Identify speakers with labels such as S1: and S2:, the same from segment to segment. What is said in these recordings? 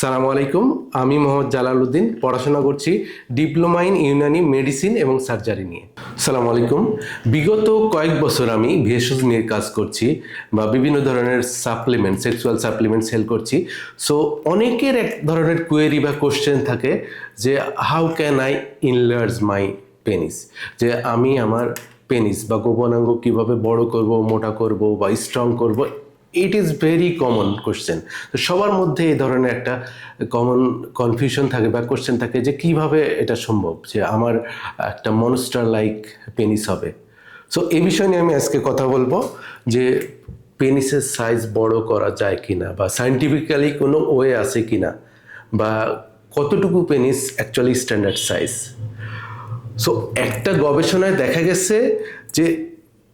S1: সালামু আলাইকুম, আমি মোহাম্মদ জালালউদ্দিন, পড়াশোনা করছি ডিপ্লোমা ইন ইউনানি মেডিসিন এবং সার্জারি নিয়ে। সালামু আলাইকুম, বিগত কয়েক বছর আমি ভেষজ নিয়ে কাজ করছি বা বিভিন্ন ধরনের সাপ্লিমেন্ট, সেক্সুয়াল সাপ্লিমেন্ট সেল করছি। সো, অনেকের এক ধরনের কোয়েরি বা কোশ্চেন থাকে যে, how can I enlarge my penis? যে, আমি আমার পেনিস বা গোপনাঙ্গ কীভাবে বড় করব, মোটা করব বা স্ট্রং করব it is very common question তো সবার মধ্যে এই ধরনের একটা কমন কনফিউশন থাকে বা কোশ্চেন থাকে যে কীভাবে এটা সম্ভব যে আমার একটা মনস্টার লাইক পেনিস হবে? সো এই বিষয় নিয়ে আমি আজকে কথা বলব যে পেনিসের সাইজ বড় করা যায় কি না বা সায়েন্টিফিক্যালি কোনো ওয়ে আছে কিনা বা কতটুকু penis actually standard size so একটা গবেষণায় দেখা গেছে যে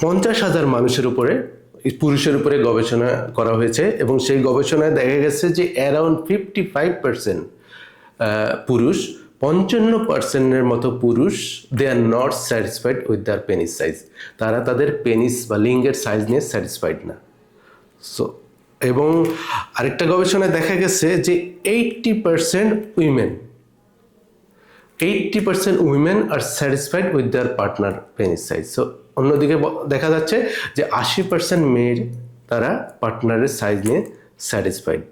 S1: পঞ্চাশ হাজার মানুষের উপরে পুরুষের উপরে গবেষণা করা হয়েছে এবং সেই গবেষণায় দেখা গেছে যে অ্যারাউন্ড ফিফটি ফাইভ পার্সেন্ট পুরুষ, পঞ্চান্ন পার্সেন্টের মতো পুরুষ they are not satisfied with their penis size তারা তাদের পেনিস বা লিঙ্গের সাইজ নিয়ে স্যাটিসফাইড না। সো এবং আরেকটা গবেষণায় দেখা গেছে যে eighty percent women eighty percent women are satisfied with their partner penis size so অন্যদিকে দেখা যাচ্ছে যে আশি পার্সেন্ট মেয়ের তারা পার্টনারের সাইজ নিয়ে স্যাটিসফাইড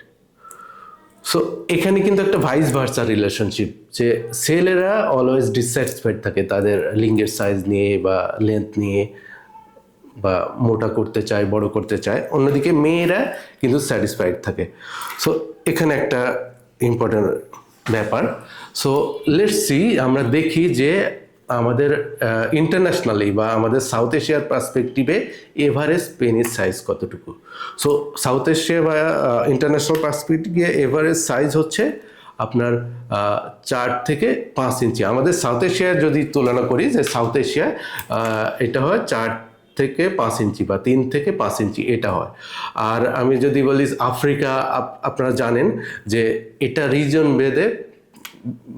S1: সো এখানে কিন্তু একটা ভাইস ভার্সা রিলেশনশিপ যে ছেলেরা অলওয়েজ ডিসস্যাটিসফাইড থাকে তাদের লিঙ্গের সাইজ নিয়ে বা লেন্থ নিয়ে বা মোটা করতে চায়, বড় করতে চায়। অন্যদিকে মেয়েরা কিন্তু স্যাটিসফাইড থাকে। সো এখানে একটা ইম্পর্টেন্ট ব্যাপার। সো লেটস সি আমরা দেখি যে আমাদের ইন্টারন্যাশনালি বা আমাদের সাউথ এশিয়ার পার্সপেক্টিভে এভারেজ পেনিস সাইজ কতটুকু? সো সাউথ এশিয়া বা ইন্টারন্যাশনাল পার্সপেক্টিভে এভারেজ সাইজ হচ্ছে আপনার চার থেকে পাঁচ ইঞ্চি। আমাদের সাউথ এশিয়ার যদি তুলনা করি যে সাউথ এশিয়ায় আহ, এটা হয় চার থেকে পাঁচ ইঞ্চি বা তিন থেকে পাঁচ ইঞ্চি এটা হয়। আর আমি যদি বলি আফ্রিকা আপ- আপনারা জানেন যে এটা রিজন ভেদে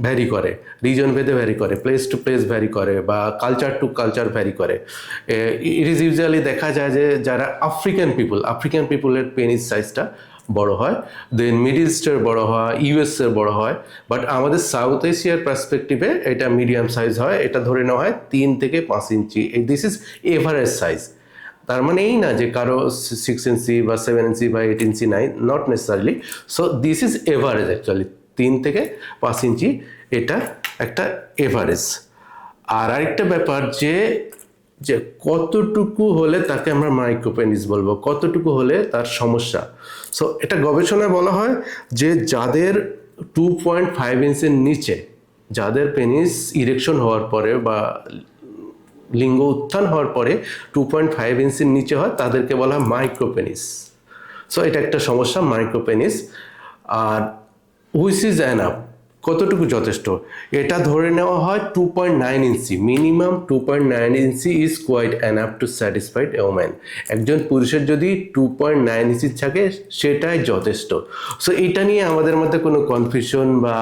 S1: ভ্যারি করে রিজন ভেদে ভ্যারি করে প্লেস টু প্লেস ভ্যারি করে বা কালচার টু কালচার ভ্যারি করে। ইট ইজ ইউজুয়ালি দেখা যায় যে যারা আফ্রিকান পিপুল আফ্রিকান পিপুলের পেনিস সাইজটা বড় হয় দেন মিডিল ইস্টের বড় হয় ইউএসের বড় হয় বাট আমাদের সাউথ এশিয়ার পার্সপেক্টিভে এটা মিডিয়াম সাইজ হয়, এটা ধরে নেওয়া হয় তিন থেকে পাঁচ ইঞ্চি। দিস ইজ এভারেজ সাইজ তার মানে এই না যে কারও সিক্স ইঞ্চি বা সেভেন ইঞ্চি বা এইট ইঞ্চি নাই not necessarily so this is average actually তিন থেকে পাঁচ ইঞ্চি, এটা একটা এভারেজ আর আরেকটা ব্যাপার যে যে কতটুকু হলে তাকে আমরা মাইক্রোপেনিস বলব, কতটুকু হলে তার সমস্যা? সো এটা গবেষণায় বলা হয় যে যাদের টু পয়েন্ট ফাইভ ইঞ্চের নিচে, যাদের পেনিস ইরেকশন হওয়ার পরে বা লিঙ্গ উত্থান হওয়ার পরে টু পয়েন্ট ফাইভ ইঞ্চির নিচে হয়, তাদেরকে বলা হয় মাইক্রোপেনিস সো এটা একটা সমস্যা মাইক্রোপেনিস আর হুইচ ইজ অ্যানাপ কতটুকু যথেষ্ট? এটা ধরে নেওয়া হয় two point nine inch minimum two point nine inch is quite enough to satisfied woman একজন পুরুষের যদি টু পয়েন্ট নাইন ইঞ্চি থাকে, সেটাই যথেষ্ট। সো এটা নিয়ে আমাদের মধ্যে কোনো কনফিউশন বা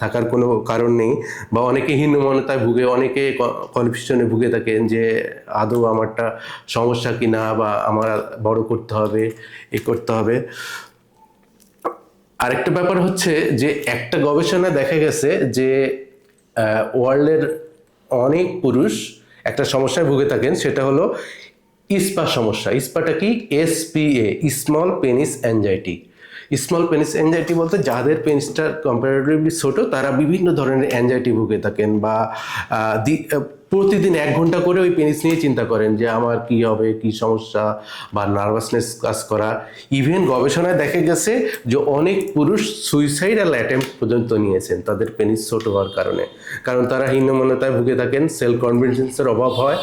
S1: থাকার কোনো কারণ নেই। বা অনেকে হীনমনতায় ভুগে, অনেকে কনফিউশনে ভুগে থাকেন যে, আদৌ আমারটা সমস্যা কিনা বা আমার বড় করতে হবে, এ করতে হবে। আরেকটা ব্যাপার হচ্ছে যে একটা গবেষণা দেখা গেছে যে ওয়ার্ল্ডের অনেক পুরুষ একটা সমস্যায় ভুগে থাকেন, সেটা হলো ইস্পা সমস্যা। ইস্পাটা কি? S P A small penis anxiety. Small penis anxiety বলতে যাদের পেনিসটা কম্পারেটিভলি ছোট, তারা বিভিন্ন ধরনের অ্যাংজাইটি ভুগে থাকেন বা প্রতিদিন এক ঘণ্টা করে ওই পেনিস নিয়ে চিন্তা করেন যে আমার কি হবে, কি সমস্যা বা নার্ভাসনেস কাজ করা। ইভেন গবেষণায় দেখা গেছে যে অনেক পুরুষ সুইসাইডাল অ্যাটেম্প পর্যন্ত নিয়েছেন তাদের পেনিস ছোট হওয়ার কারণে। কারণ তারা হীনমনতায় ভুগে থাকেন সেলফ কনফিডেন্সের অভাব হয়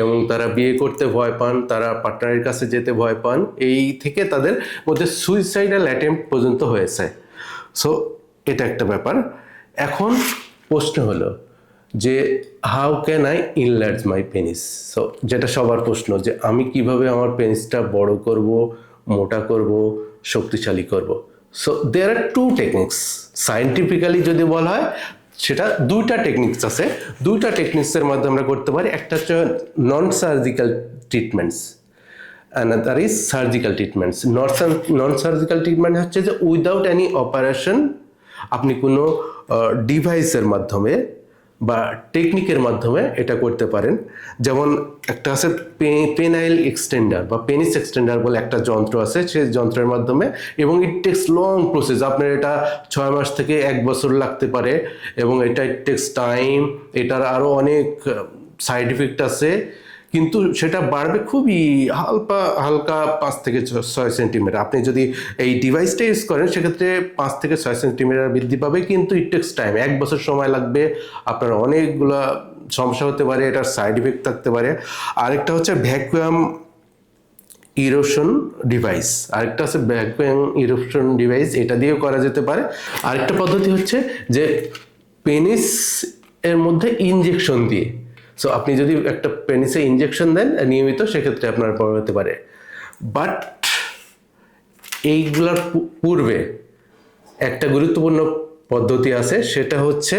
S1: এবং তারা বিয়ে করতে ভয় পান, তারা পার্টনারের কাছে যেতে ভয় পান। এই থেকে তাদের মধ্যে সুইসাইডাল অ্যাটেম্প পর্যন্ত হয়েছে। সো এটা একটা ব্যাপার। এখন প্রশ্ন হলো যে how can I enlarge my penis so যেটা সবার প্রশ্ন যে, আমি কীভাবে আমার পেনিসটা বড় করব, মোটা করব, শক্তিশালী করব? So there are two techniques scientifically যদি বলা হয়, সেটা দুইটা টেকনিক্স আছে। দুইটা টেকনিক্সের মাধ্যমে আমরা করতে পারি। একটা হচ্ছে non surgical treatments another is surgical treatments non surgical treatment হচ্ছে যে উইদাউট এনি অপারেশন আপনি কোনো ডিভাইসের মাধ্যমে বা টেকনিকের মাধ্যমে এটা করতে পারেন। যেমন একটা আছে পেনাইল এক্সটেন্ডার বা পেনিস এক্সটেন্ডার বলে একটা যন্ত্র আছে, সেই যন্ত্রের মাধ্যমে এবং ইট টেক্স লং প্রসেস আপনার এটা ছয় মাস থেকে এক বছর লাগতে পারে এবং এটা ইট টেক্স টাইম এটার আরও অনেক সাইড ইফেক্ট আছে। কিন্তু সেটা বাড়বে খুবই হালকা হালকা পাঁচ থেকে ছয় সেন্টিমিটার আপনি যদি এই ডিভাইসটা ইউজ করেন, সেক্ষেত্রে পাঁচ থেকে ছয় সেন্টিমিটার বৃদ্ধি পাবে, কিন্তু ইট টেক্স টাইম এক বছর সময় লাগবে, আপনার অনেকগুলা সমস্যা হতে পারে, এটার সাইড ইফেক্ট থাকতে পারে। আরেকটা হচ্ছে ভ্যাকুয়াম ইরোশন ডিভাইস আরেকটা আছে ভ্যাকুয়াম ইরোশন ডিভাইস এটা দিয়েও করা যেতে পারে। আরেকটা পদ্ধতি হচ্ছে যে পেনিস এর মধ্যে ইনজেকশন দিয়ে সো আপনি যদি একটা পেনিসে ইনজেকশন দেন, নিয়মিত সেক্ষেত্রে আপনার প্রভাব হতে পারে। বাট এইগুলোর পূর্বে একটা গুরুত্বপূর্ণ পদ্ধতি আছে, সেটা হচ্ছে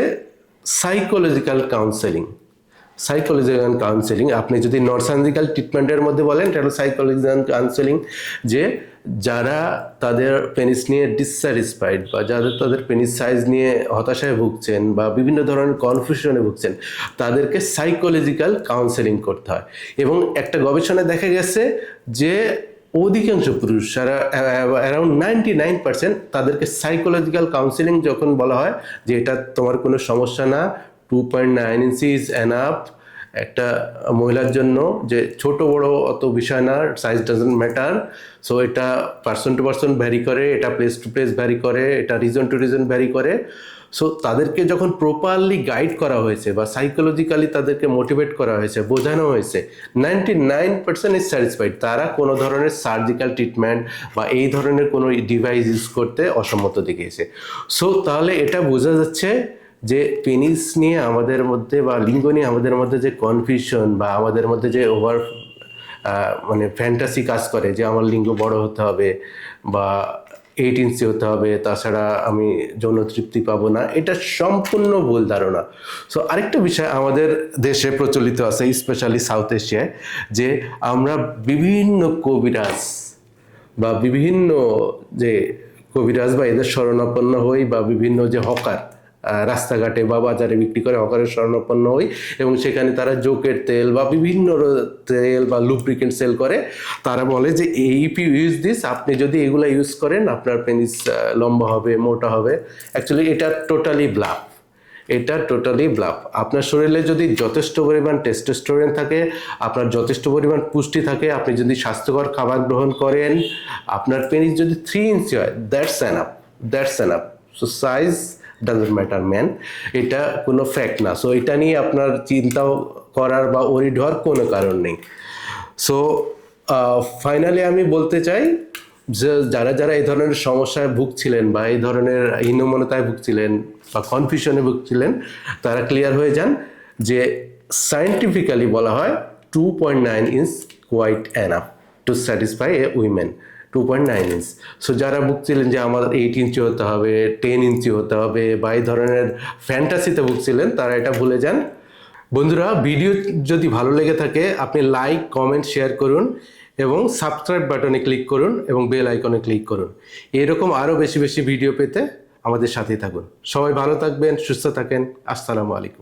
S1: সাইকোলজিক্যাল কাউন্সেলিং সাইকোলজিক্যাল কাউন্সেলিং আপনি যদি নন ট্রিটমেন্টের মধ্যে বলেন এটা হলো সাইকোলজিক্যাল কাউন্সেলিং যে যারা তাদের পেনিস নিয়ে ডিসস্যাটিসফাইড বা যাদের তাদের পেনিস সাইজ নিয়ে হতাশায় ভুগছেন বা বিভিন্ন ধরনের কনফিউশনে ভুগছেন, তাদেরকে সাইকোলজিক্যাল কাউন্সেলিং করতে হয়। এবং একটা গবেষণায় দেখা গেছে যে অধিকাংশ পুরুষ যারা অ্যারাউন্ড নাইনটি নাইন পার্সেন্ট তাদেরকে সাইকোলজিক্যাল কাউন্সিলিং যখন বলা হয় যে এটা তোমার কোনো সমস্যা না two point nine inch is enough একটা মহিলার জন্য যে ছোট বড় অত বিষয় না সাইজ ডাজেন্ট ম্যাটার সো এটা পার্সন টু পার্সন ভ্যারি করে, এটা প্লেস টু প্লেস ভ্যারি করে, এটা রিজন টু রিজন ভ্যারি করে। সো তাদেরকে যখন প্রপারলি গাইড করা হয়েছে বা সাইকোলজিক্যালি তাদেরকে মোটিভেট করা হয়েছে, বোঝানো হয়েছে ninety nine percent is satisfied তারা কোনো ধরনের সার্জিক্যাল ট্রিটমেন্ট বা এই ধরনের কোনো ডিভাইস ইউজ করতে অসম্মত দেখিয়েছে। সো তাহলে এটা বোঝা যাচ্ছে যে পেনিস নিয়ে আমাদের মধ্যে বা লিঙ্গ নিয়ে আমাদের মধ্যে যে কনফিউশন বা আমাদের মধ্যে যে ওভার মানে ফ্যান্টাসি কাজ করে যে আমার লিঙ্গ বড় হতে হবে বা এইট ইঞ্চি হতে হবে, তাছাড়া আমি যৌন তৃপ্তি পাবো না, এটা সম্পূর্ণ ভুল ধারণা। সো আরেকটা বিষয় আমাদের দেশে প্রচলিত আছে স্পেশালি সাউথ এশিয়ায় যে আমরা বিভিন্ন কবিরাজ বা বিভিন্ন যে কবিরাজ বা এদের শরণাপন্ন হই বা বিভিন্ন যে হকার রাস্তাঘাটে বা বাজারে বিক্রি করে হকারের শরণাপন্ন হই এবং সেখানে তারা জোকের তেল বা বিভিন্ন তেল বা লুব্রিকেন্ট সেল করে। তারা বলে যে ইফ ইউ ইউজ দিস আপনি যদি এগুলো ইউজ করেন, আপনার পেনিস লম্বা হবে, মোটা হবে। অ্যাকচুয়ালি এটা টোটালি ব্লাফ এটা টোটালি ব্লাফ আপনার শরীরে যদি যথেষ্ট পরিমাণ টেস্টোস্টেরন থাকে, আপনার যথেষ্ট পরিমাণ পুষ্টি থাকে, আপনি যদি স্বাস্থ্যকর খাবার গ্রহণ করেন, আপনার পেনিস যদি থ্রি ইঞ্চি হয় that's enough that's enough so size doesn't matter man এটা কোনো ফ্যাক্ট না। সো এটা নিয়ে আপনার চিন্তা করার বা ওরিড হওয়ার কোনো কারণ নেই। সো ফাইনালি আমি বলতে চাই যে, যারা যারা এই ধরনের সমস্যায় ভুগছিলেন বা এই ধরনের হীনমনতায় ভুগছিলেন বা কনফিউশনে ভুগছিলেন, তারা ক্লিয়ার হয়ে যান যে সায়েন্টিফিক্যালি বলা হয় two point nine inch quite enough to satisfy a women two point nine inch so যারা ভুগছিলেন যে আমার এইট ইঞ্চি হতে হবে টেন ইঞ্চি হতে হবে বা এই ধরনের ফ্যান্টাসিতে ভুগছিলেন তারা এটা ভুলে যান। বন্ধুরা ভিডিও যদি ভালো লেগে থাকে, আপনি লাইক কমেন্ট শেয়ার করুন এবং সাবস্ক্রাইব বাটনে ক্লিক করুন এবং বেল আইকনে ক্লিক করুন। এরকম আরও বেশি বেশি ভিডিও পেতে আমাদের সাথেই থাকুন। সবাই ভালো থাকবেন, সুস্থ থাকেন। আসসালামু আলাইকুম।